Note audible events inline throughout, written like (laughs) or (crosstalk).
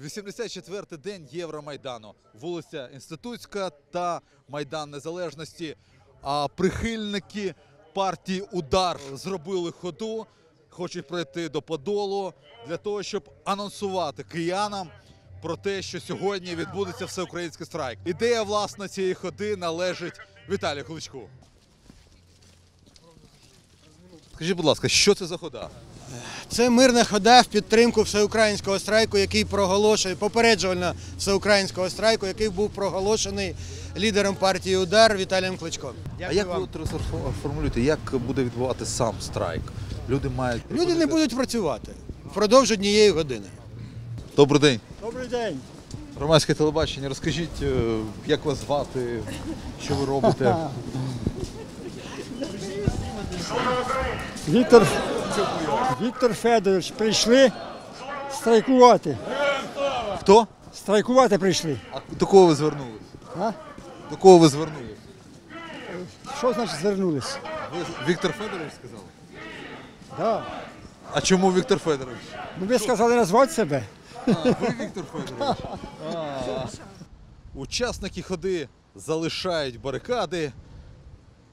84-й день Євромайдану, вулиця Інститутська та Майдан Незалежності. А прихильники партії Удар зробили ходу, хочуть пройти до Подолу для того, щоб анонсувати киянам про те, що сьогодні відбудеться всеукраїнський страйк. Ідея власне цієї ходи належить Віталію Кличку. Скажіть, будь ласка, що це за хода? Це мирна хода в підтримку всеукраїнського страйку, який проголошує попереджувально всеукраїнського страйку, який був проголошений лідером партії Удар Віталієм Кличком. а як ви от розформулюєте, як буде відбувати сам страйк? Люди мають люди не будуть працювати впродовж однієї години? Добрий день. Добрий день. Громадське телебачення. Розкажіть, е, як вас звати, що ви робите? (laughs) Віктор, Віктор Федорович, прийшли страйкувати. Хто? Страйкувати прийшли. А до кого ви звернулись? А? До кого ви звернулись? Що значить звернулись? Ви Віктор Федорович сказали? Да. А чому Віктор Федорович? Ну ви сказали назвати себе. А, ви Віктор Федорович. А. Учасники ходи залишають барикади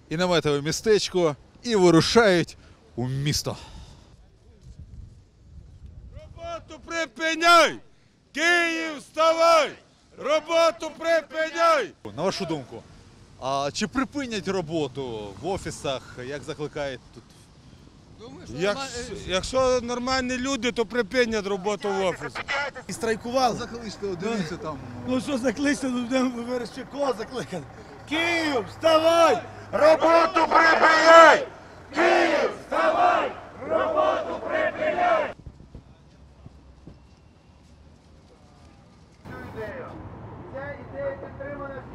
і наметове містечко і вирушають у місто. Роботу припиняй! Київ, вставай! Роботу припиняй! На вашу думку, а чи припинять роботу в офісах, як закликають тут? Як, якщо нормальні люди, то припинять роботу в офісі. І страйкували. Закличте, дивіться там. Ну що закличте, ну будемо вирішити кого закликати. Київ, вставай! Роботу припиняй!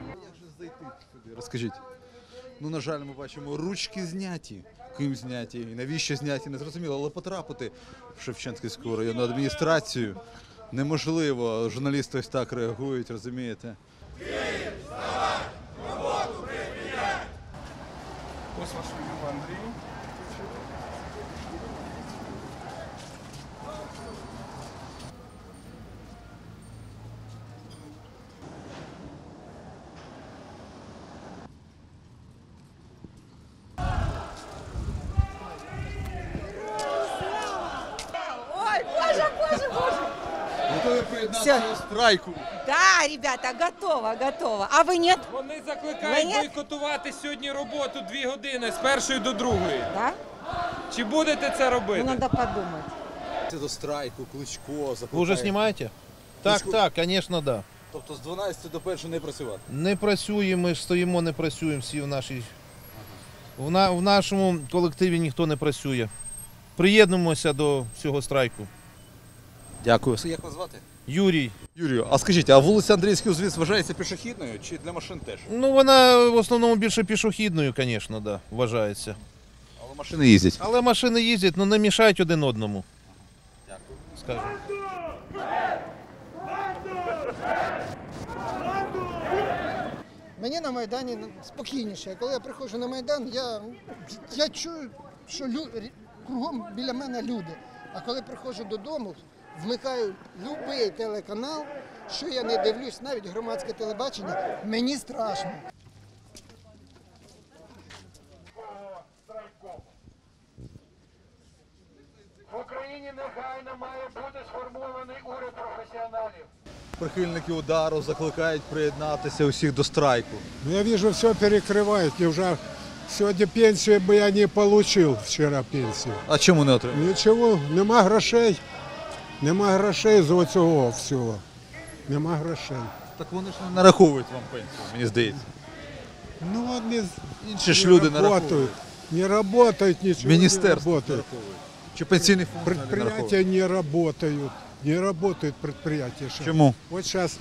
Як же зайти сюди? Розкажіть. Ну, на жаль, ми бачимо, ручки зняті. Ким зняті і навіщо зняті, не зрозуміло, але потрапити в Шевченківську районну адміністрацію неможливо. Журналісти ось так реагують, розумієте? Ой, приєднатися до страйку. Да, ребята, готово, готово. А вы нет? Вони закликають ні? бойкотувати сьогодні роботу дві години з першої до другої. Да? Чи будете це Ну, робити? надо подумать. До страйку, кличко, закликає. Ви вже знімаєте? Так, Кличко. так, звісно, да. Тобто з 12 до 1 не працювати. Не працюємо, ми ж стоїмо, не працюємо всі в нашій. В, на, в нашому колективі ніхто не працює. Приєднуємося до цього страйку. Дякую. Як вас звати? Юрій. Юрію, а скажіть, а вулиця Андрійський узвіз вважається пішохідною чи для машин теж? Ну, вона в основному більше пішохідною, звісно, да, вважається. Але машини їздять. Але машини їздять, ну не мішають один одному. Дякую. Скажу. Мені на Майдані спокійніше. Коли я приходжу на Майдан, я, я чую, що лю, кругом біля мене люди. А коли приходжу додому, вмикаю будь-який телеканал, що я не дивлюсь, навіть громадське телебачення, мені страшно. В Україні негайно має бути сформований уряд професіоналів. Прихильники удару закликають приєднатися усіх до страйку. Ну, я вижу, все перекрывают. И уже сегодня пенсию бы я не получил вчера пенсию. А чому не отримали? Нічого, нема грошей. Нема грошей з цього всього. Нема грошей. Так вони ж не нараховують вам пенсію, мені здається. Ну, вони Інші ж не люди работают. нараховують. Не работают ничего. Міністерство не работает. нараховує. Чи пенсійний фонд не нараховує? Предприятия не работают. Не работают предприятия. щас. Чому? Вот сейчас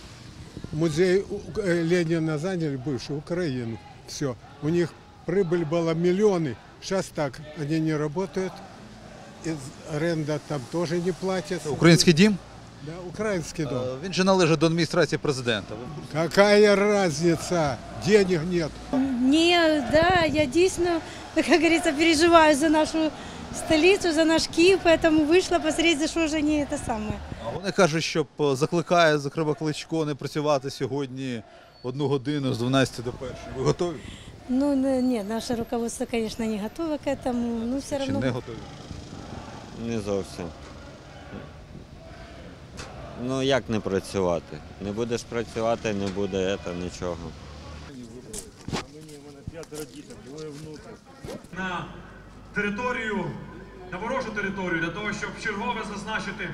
музей У- э, Ленина заняли, бывший, Украину. Все. У них прибыль была миллионы. Сейчас так, они не работают. Из аренда там тоже не платят. Український дім? Да, украинский дом. Е, Він же належить до адміністрації президента. Ви- Какая разница? Денег нет. Ні, да, я дійсно, як говориться, переживаю за нашу столицу, за наш Киев, поэтому вышла посмотреть, за что же они это самое. А Вони кажуть, що е, закликає, зокрема, Кличко не працювати сьогодні одну годину з 12 до 1. Ви готові? Ну, не- нет, наше руководство, конечно, не готово к этому, но все Чи равно... не готові? Не зовсім. Ну як не працювати? Не будеш працювати, не буде це, нічого. на територію, на ворожу територію, для того, щоб чергове зазначити